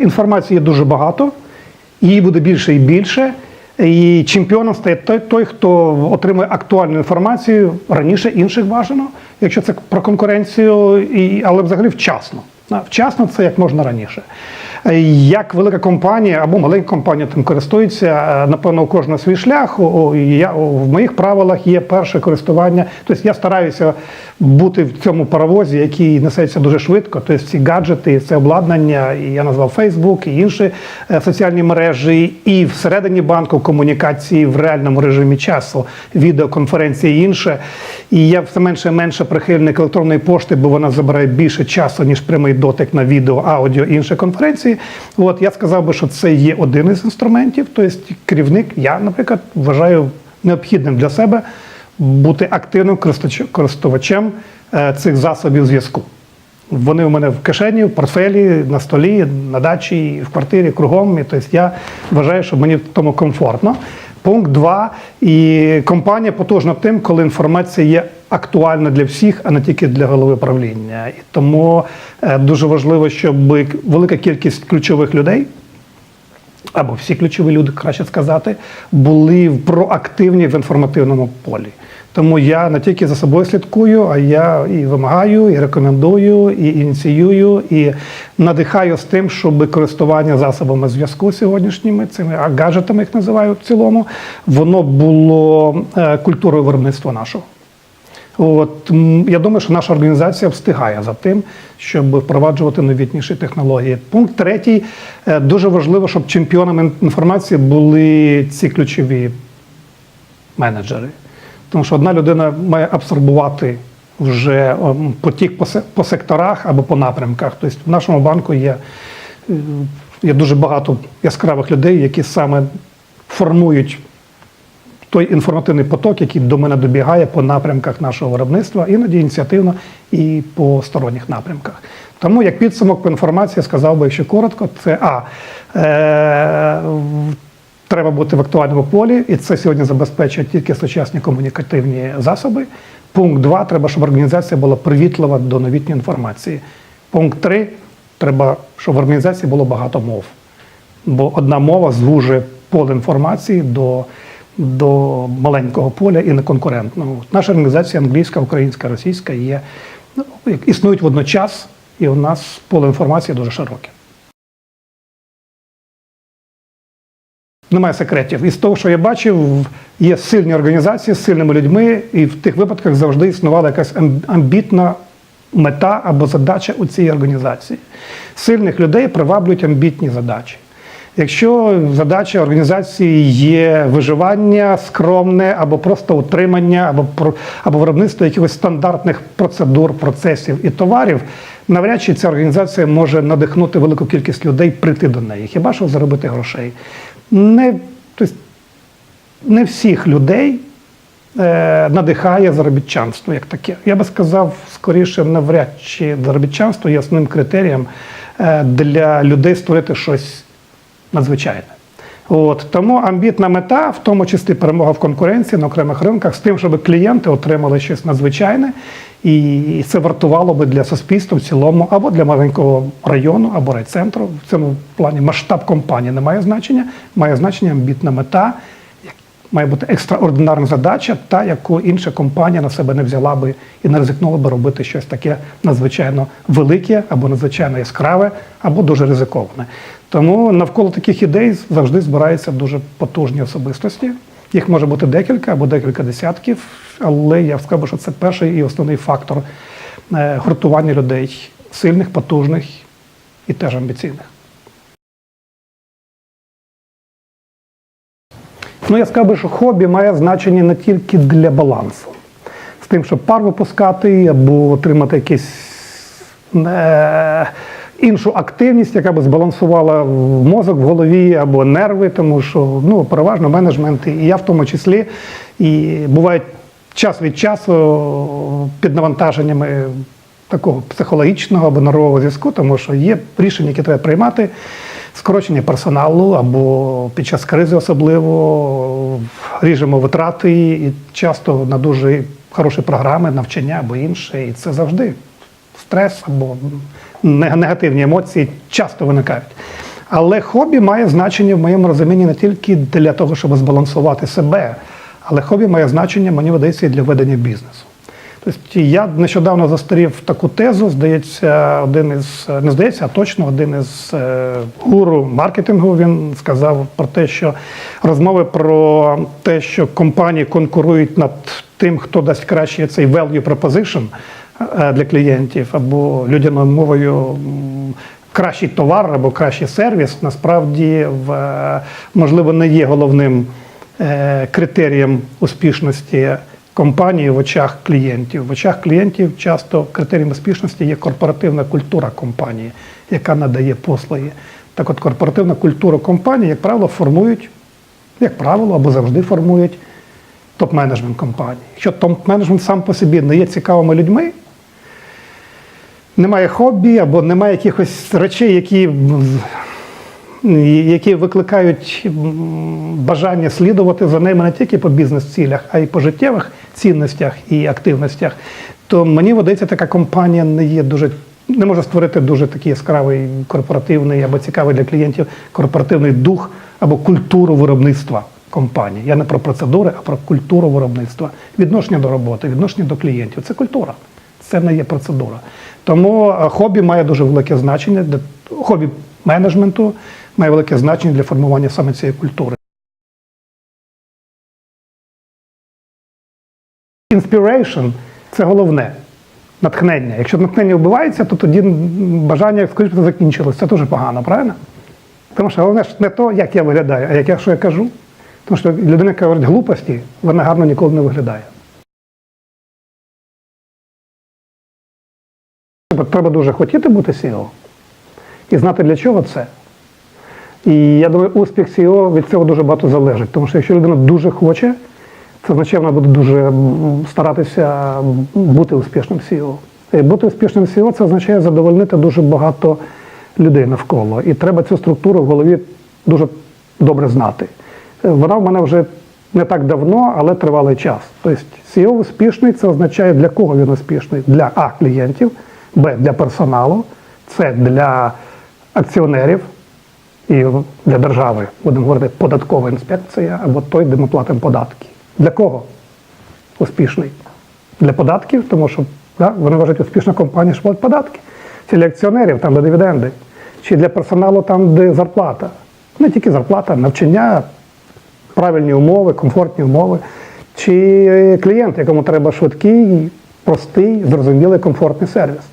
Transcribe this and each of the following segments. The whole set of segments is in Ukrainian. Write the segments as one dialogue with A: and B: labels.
A: Інформації дуже багато, її буде більше і більше. І чемпіоном стає той, той, хто отримує актуальну інформацію раніше інших бажано, якщо це про конкуренцію, і, але взагалі вчасно. Вчасно це як можна раніше. Е, Як велика компанія або маленька компанія тим користується, е, напевно, у кожного свій шлях. Я, в моїх правилах є перше користування. Тобто я стараюся бути в цьому паровозі, який несеться дуже швидко. Тобто ці гаджети, це обладнання, і я назвав Facebook, і інші е, соціальні мережі, і всередині банку комунікації в реальному режимі часу, відеоконференції і інше. І я все менше і менше прихильник електронної пошти, бо вона забирає більше часу, ніж прямий дотик на відео, аудіо і інші конференції. От я сказав би, що це є один із інструментів. Тобто керівник, я, наприклад, вважаю необхідним для себе бути активним користувачем е, цих засобів зв'язку. Вони у мене в кишені, в портфелі, на столі, на дачі, в квартирі, кругом. Тобто я вважаю, що мені в тому комфортно. Пункт два. І компанія потужна тим, коли інформація є актуальна для всіх, а не тільки для голови правління. І тому е, дуже важливо, щоб велика кількість ключових людей або всі ключові люди, краще сказати, були проактивні в інформативному полі. Тому я не тільки за собою слідкую, а я і вимагаю, і рекомендую, і ініціюю, і надихаю з тим, щоб користування засобами зв'язку сьогоднішніми, цими гаджетами їх називаю в цілому, воно було е, культурою виробництва нашого. От я думаю, що наша організація встигає за тим, щоб впроваджувати новітніші технології. Пункт третій Е, дуже важливо, щоб чемпіонами інформації були ці ключові менеджери. Тому що одна людина має абсорбувати вже потік по се- по секторах або по напрямках. Тобто в нашому банку є, е, є дуже багато яскравих людей, які саме формують той інформативний поток, який до мене добігає по напрямках нашого виробництва, іноді ініціативно і по сторонніх напрямках. Тому як підсумок по інформації сказав би, якщо коротко, це а е, треба бути в актуальному полі, і це сьогодні забезпечує тільки сучасні комунікативні засоби. Пункт 2. Треба, щоб організація була привітлива до новітньої інформації. Пункт 3. Треба, щоб в організації було багато мов. Бо одна мова звужує поле інформації до, до маленького поля і неконкурентного. Наша організація англійська, українська, російська є, ну, існують водночас, і у нас поле інформації дуже широке. Немає секретів. Із того, що я бачив, є сильні організації з сильними людьми, і в тих випадках завжди існувала якась амбітна мета або задача у цій організації. Сильних людей приваблюють амбітні задачі. Якщо задача організації є виживання скромне, або просто утримання, або або виробництво якихось стандартних процедур, процесів і товарів, навряд чи ця організація може надихнути велику кількість людей прийти до неї. Хіба що заробити грошей? Не, тобто, не всіх людей е, надихає заробітчанство як таке. Я би сказав, скоріше, навряд чи заробітчанство є основним критерієм е, для людей створити щось надзвичайне. От, тому амбітна мета, в тому числі перемога в конкуренції на окремих ринках, з тим, щоб клієнти отримали щось надзвичайне, і це вартувало би для суспільства в цілому, або для маленького району, або райцентру. В цьому плані масштаб компанії не має значення, має значення амбітна мета, має бути екстраординарна задача, та яку інша компанія на себе не взяла би і не ризикнула би робити щось таке надзвичайно велике, або надзвичайно яскраве, або дуже ризиковане. Тому навколо таких ідей завжди збираються дуже потужні особистості. Їх може бути декілька або декілька десятків, але я скажу, що це перший і основний фактор е, гуртування людей сильних, потужних і теж амбіційних. Ну, я скажу, що хобі має значення не тільки для балансу. З тим, щоб пар випускати або отримати якийсь е, іншу активність, яка би збалансувала мозок в голові або нерви, тому що ну, переважно менеджмент, і я в тому числі, і бувають час від часу під навантаженнями такого психологічного або нервового зв'язку, тому що є рішення, які треба приймати, скорочення персоналу або під час кризи особливо ріжемо витрати і часто на дуже хороші програми, навчання або інше. І це завжди стрес або негативні емоції часто виникають. Але хобі має значення в моєму розумінні не тільки для того, щоб збалансувати себе, але хобі має значення, мені видається, і для ведення бізнесу. Тобто я нещодавно застарів таку тезу, здається, один із не здається, а точно один із е, гуру маркетингу він сказав про те, що розмови про те, що компанії конкурують над тим, хто дасть краще цей value proposition для клієнтів, або людяною мовою кращий товар або кращий сервіс, насправді е, можливо не є головним е, критерієм успішності компанії в очах клієнтів. В очах клієнтів часто критерієм успішності є корпоративна культура компанії, яка надає послуги. Так от корпоративна культура компанії, як правило, формують, як правило, або завжди формують топ-менеджмент компанії. Якщо топ-менеджмент сам по собі не є цікавими людьми, немає хобі або немає якихось речей, які, які викликають бажання слідувати за ними не тільки по бізнес-цілях, а й по життєвих цінностях і активностях, то мені видається, така компанія не є дуже. Не може створити дуже такий яскравий корпоративний або цікавий для клієнтів корпоративний дух або культуру виробництва компанії. Я не про процедури, а про культуру виробництва, відношення до роботи, відношення до клієнтів. Це культура, це не є процедура. Тому е, хобі має дуже велике значення для хобі менеджменту має велике значення для формування саме цієї культури. Inspiration – це головне натхнення. Якщо натхнення вбивається, то тоді бажання, скоріше, закінчилось. Це дуже погано, правильно? Тому що головне ж не то, як я виглядаю, а як я що я кажу. Тому що людина, яка говорить глупості, вона гарно ніколи не виглядає. Тобто Треба дуже хотіти бути CEO і знати, для чого це. І я думаю, успіх CEO від цього дуже багато залежить. Тому що якщо людина дуже хоче, це означає, вона буде дуже старатися бути успішним CEO. І бути успішним CEO це означає задовольнити дуже багато людей навколо. І треба цю структуру в голові дуже добре знати. Вона в мене вже не так давно, але тривалий час. Тобто CEO успішний це означає, для кого він успішний? Для А клієнтів, Б для персоналу, С для акціонерів і для держави, будемо говорити, податкова інспекція або той, де ми платимо податки. Для кого успішний? Для податків, тому що да, вони вважають, успішна компанія, що платить податки. Чи для акціонерів, там, де дивіденди, чи для персоналу, там, де зарплата. Не тільки зарплата, навчання, правильні умови, комфортні умови, чи клієнт, якому треба швидкий, простий, зрозумілий, комфортний сервіс.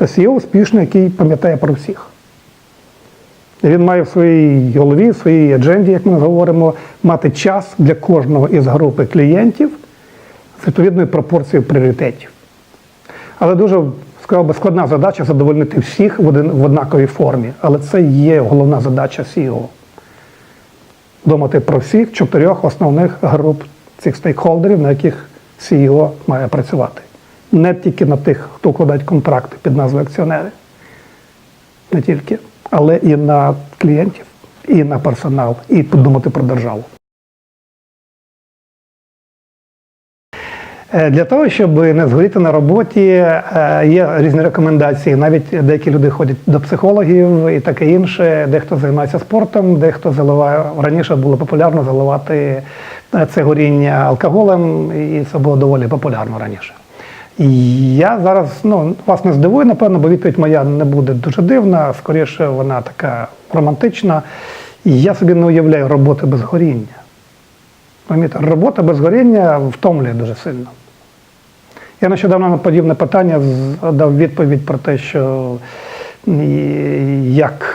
A: Тобто є успішний, який пам'ятає про всіх. Він має в своїй голові, в своїй адженді, як ми говоримо, мати час для кожного із групи клієнтів з відповідною пропорцією пріоритетів. Але дуже сказав би, складна задача задовольнити всіх в, один, в однаковій формі. Але це є головна задача CEO. Думати про всіх чотирьох основних груп цих стейкхолдерів, на яких CEO має працювати. Не тільки на тих, хто укладають контракти під назвою акціонери, не тільки, але і на клієнтів, і на персонал, і подумати про державу. Е, Для того, щоб не згоріти на роботі, е, є різні рекомендації. Навіть деякі люди ходять до психологів і таке інше. Дехто займається спортом, дехто заливає раніше було популярно заливати е, це горіння алкоголем, і це було доволі популярно раніше. Я зараз ну, вас не здивую, напевно, бо відповідь моя не буде дуже дивна, скоріше вона така романтична. Я собі не уявляю роботи без горіння. Розумієте, робота без горіння втомлює дуже сильно. Я нещодавно на подібне питання дав відповідь про те, що як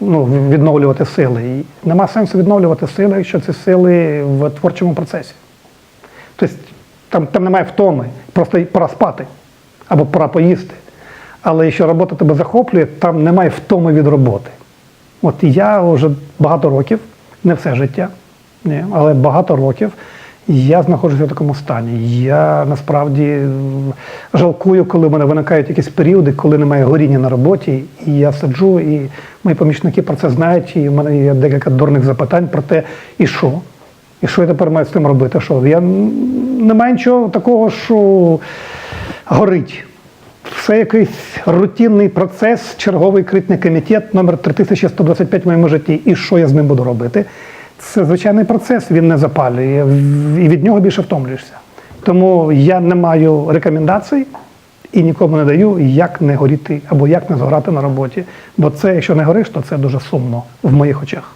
A: ну, відновлювати сили. І нема сенсу відновлювати сили, якщо ці сили в творчому процесі. Тобто там, там немає втоми, просто пора спати або пора поїсти. Але якщо робота тебе захоплює, там немає втоми від роботи. От я вже багато років, не все життя, ні, але багато років я знаходжуся в такому стані. Я насправді жалкую, коли в мене виникають якісь періоди, коли немає горіння на роботі, і я сиджу, і мої помічники про це знають, і в мене є декілька дурних запитань про те, і що? І що я тепер маю з тим робити? Що? Я м, не маю нічого такого, що горить. Це якийсь рутинний процес, черговий критний комітет номер 3125 в моєму житті. І що я з ним буду робити? Це звичайний процес, він не запалює, і від нього більше втомлюєшся. Тому я не маю рекомендацій і нікому не даю, як не горіти або як не згорати на роботі. Бо це, якщо не гориш, то це дуже сумно в моїх очах.